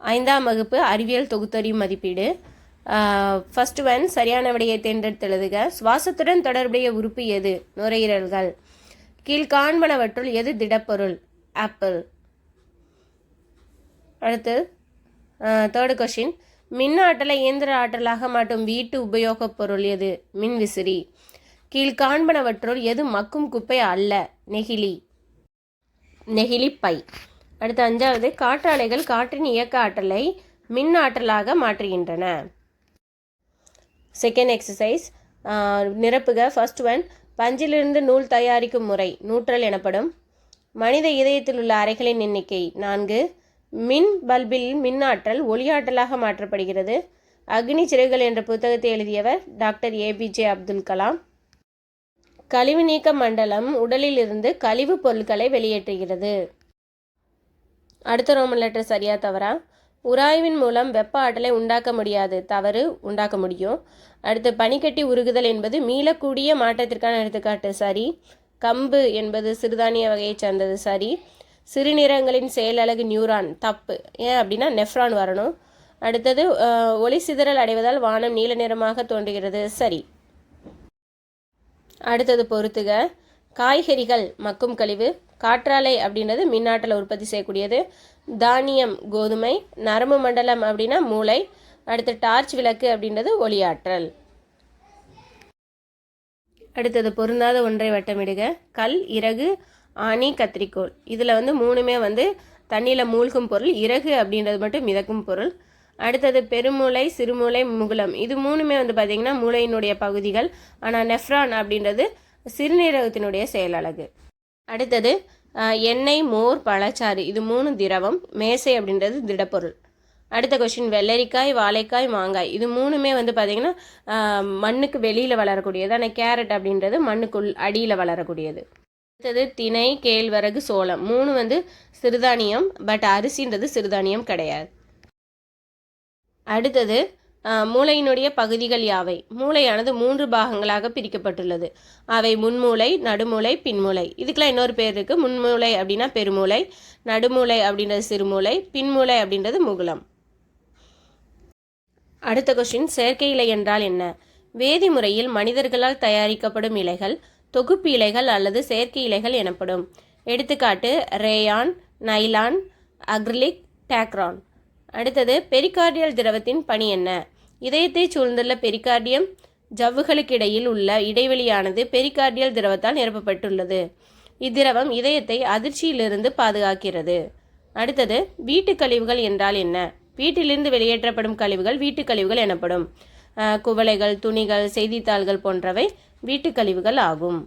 ஐந்தாம் வகுப்பு அறிவியல் தொகுத்தறி மதிப்பீடு. ஃபஸ்ட் ஒன் சரியான விடையை தேர்ந்தெடுத்து எழுதுக சுவாசத்துடன் தொடர்புடைய உறுப்பு எது? நுரையீரல்கள். கீழ்காண்பனவற்றுள் எது திடப்பொருள்? ஆப்பிள். அடுத்து தேர்டு கொஷின் மின் ஆற்றலை இயந்திர ஆற்றலாக மாற்றும் வீட்டு உபயோகப் பொருள் எது? மின்விசிறி கீழ்காண்பனவற்றுள் எது மக்கும் குப்பை அல்ல? நெகிழி. நெகிழி பை. அடுத்து அஞ்சாவது காற்றாலைகள் காற்றின் இயக்க ஆற்றலை மின் ஆற்றலாக மாற்றுகின்றன. செகண்ட் எக்ஸசைஸ் நிரப்புக. ஃபர்ஸ்ட் ஒன் பஞ்சிலிருந்து நூல் தயாரிக்கும் முறை நூற்றல் எனப்படும். மனித இதயத்தில் உள்ள அறைகளின் எண்ணிக்கை நான்கு. மின் பல்பில் மின்னாற்றல் ஒளியாற்றலாக மாற்றப்படுகிறது. அக்னி சிறகுகள் என்ற புத்தகத்தை எழுதியவர் டாக்டர் ஏபிஜே அப்துல் கலாம். கழிவு நீக்க மண்டலம் உடலிலிருந்து கழிவுப் பொருட்களை வெளியேற்றுகிறது. அடுத்த ரோமன் லெட்டர் சரியா தவறா? உராய்வின் மூலம் வெப்ப ஆற்றலை உண்டாக்க முடியாது. தவறு உண்டாக்க முடியும். அடுத்து பனிக்கட்டி உருகுதல் என்பது மீளக்கூடிய மாற்றத்திற்கான எடுத்துக்காட்டு. சரி. கம்பு என்பது சிறுதானிய வகையைச் சார்ந்தது. சரி. சிறுநீரங்களின் செயலழகு நியூரான் தப்பு. ஏன் அப்படின்னா நெஃப்ரான் வரணும். அடுத்தது ஒளி சிதறல் அடைவதால் வானம் நீல நிறமாக தோன்றுகிறது. சரி. அடுத்தது பொறுத்துக. காய்கறிகள் மக்கும் கழிவு காற்றாலை அப்படின்றது மின்னாற்றலை உற்பத்தி செய்யக்கூடியது. தானியம் கோதுமை நரம்பு மண்டலம் அப்படின்னா மூளை அடுத்து டார்ச் விளக்கு அப்படின்றது ஒளியாற்றல். அடுத்தது பொருந்தாத ஒன்றை வட்டமிடுக. கல் இறகு ஆணி கத்திரிக்கோள். இதில் வந்து மூணுமே வந்து தண்ணியில் மூழ்கும் பொருள். இறகு அப்படின்றது மட்டும் மிதக்கும் பொருள். அடுத்தது பெருமூளை சிறுமூளை முகுளம் இது மூணுமே வந்து பார்த்திங்கன்னா மூளையினுடைய பகுதிகள். ஆனால் நெஃப்ரான் அப்படின்றது சிறுநீரகத்தினுடைய செயலழகு. அடுத்தது எண்ணெய் மோர் பழச்சாறு இது மூணு திரவம் மேசை அப்படின்றது திடப்பொருள். அடுத்த கொஷின் வெள்ளரிக்காய் வாழைக்காய் மாங்காய் இது மூணுமே வந்து பார்த்திங்கன்னா மண்ணுக்கு வெளியில் வளரக்கூடியது. ஆனால் கேரட் அப்படின்றது மண்ணுக்குள் அடியில் வளரக்கூடியது. அடுத்தது திணை கேழ்வரகு சோளம் மூணு வந்து சிறுதானியம் பட் அரிசின்றது சிறுதானியம் கிடையாது. அடுத்தது மூளையினுடைய பகுதிகள் யாவை? மூளையானது மூன்று பாகங்களாக பிரிக்கப்பட்டுள்ளது. அவை முன்மூளை நடுமூளை பின்மூளை. இதுக்கெல்லாம் இன்னொரு பேர் இருக்குது முன்மூளை அப்படின்னா பெருமூளை நடுமூளை அப்படின்றது சிறுமூளை பின்மூளை அப்படின்றது முகுலம். அடுத்த கொஸ்டின் செயற்கை இலை என்றால் என்ன? வேதிமுறையில் மனிதர்களால் தயாரிக்கப்படும் இலைகள் தொகுப்பு இலைகள் அல்லது செயற்கை இலைகள் எனப்படும். எடுத்துக்காட்டு ரேயான் நைலான் அக்ரிலிக் டேக்ரான். அடுத்தது பெரிகார்டியல் திரவத்தின் பணி என்ன? இதயத்தை சூழ்ந்துள்ள பெரிகார்டியம் ஜவ்வுகளுக்கிடையில் உள்ள இடைவெளியானது பெரிகார்டியல் திரவத்தால் நிரப்பப்பட்டுள்ளது. இத்திரவம் இதயத்தை அதிர்ச்சியிலிருந்து பாதுகாக்கிறது. அடுத்தது வீட்டுக் கழிவுகள் என்றால் என்ன? வீட்டிலிருந்து வெளியேற்றப்படும் கழிவுகள் வீட்டு கழிவுகள் எனப்படும் குவளைகள் துணிகள் செய்தித்தாள்கள் போன்றவை வீட்டுக் கழிவுகள் ஆகும்.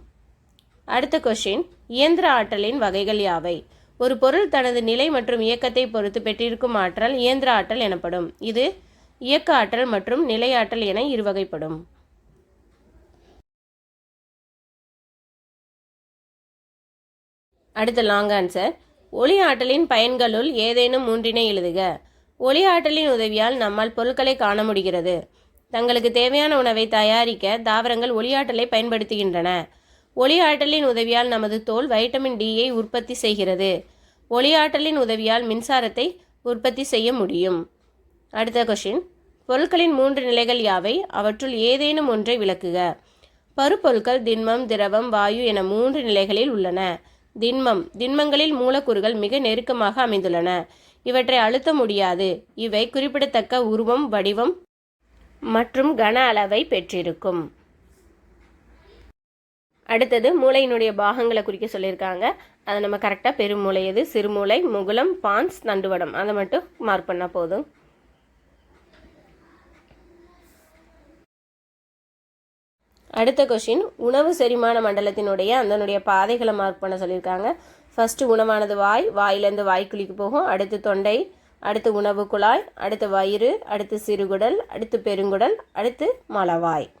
அடுத்த கொஷின் இயந்திர ஆற்றலின் வகைகள் யாவை? ஒரு பொருள் தனது நிலை மற்றும் இயக்கத்தை பொறுத்து பெற்றிருக்கும் ஆற்றல் இயந்திர ஆற்றல் எனப்படும். இது இயக்க ஆற்றல் மற்றும் நிலையாற்றல் என இருவகைப்படும். அடுத்த லாங் ஆன்சர் ஒளி ஆற்றலின் பயன்களுள் ஏதேனும் மூன்றினை எழுதுக. ஒளி ஆற்றலின் உதவியால் நம்மால் பொருட்களை காண முடிகிறது. தங்களுக்கு தேவையான உணவை தயாரிக்க தாவரங்கள் ஒளியாற்றலை பயன்படுத்துகின்றன. ஒளியாற்றலின் உதவியால் நமது தோல் வைட்டமின் டியை உற்பத்தி செய்கிறது. ஒளியாற்றலின் உதவியால் மின்சாரத்தை உற்பத்தி செய்ய முடியும். அடுத்த கொஷின் பொருட்களின் மூன்று நிலைகள் யாவை? அவற்றுள் ஏதேனும் ஒன்றை விளக்குக. பருப்பொருட்கள் திண்மம் திரவம் வாயு என மூன்று நிலைகளில் உள்ளன. திண்மம். திண்மங்களில் மூலக்கூறுகள் மிக நெருக்கமாக அமைந்துள்ளன. இவற்றை அழுத்த முடியாது. இவை குறிப்பிடத்தக்க உருவம் வடிவம் மற்றும் கன அளவை பெற்றிருக்கும். அடுத்தது மூளையினுடைய பாகங்களை குறிக்க சொல்லியிருக்காங்க. அதை நம்ம கரெக்டாக பெருமூளை எது? சிறுமூளை முகுலம் பான்ஸ் நண்டுவடம். அதை மட்டும் மார்க் பண்ணால் போதும். அடுத்த கொஷின் உணவு செரிமான மண்டலத்தினுடைய அதனுடைய பாதைகளை மார்க் பண்ண சொல்லியிருக்காங்க. ஃபஸ்ட்டு உணவானது வாய் வாயிலேருந்து வாய்க்குழிக்கு போகும். அடுத்து தொண்டை அடுத்து உணவு குழாய் அடுத்து வயிறு அடுத்து சிறுகுடல் அடுத்து பெருங்குடல் அடுத்து மலவாய்.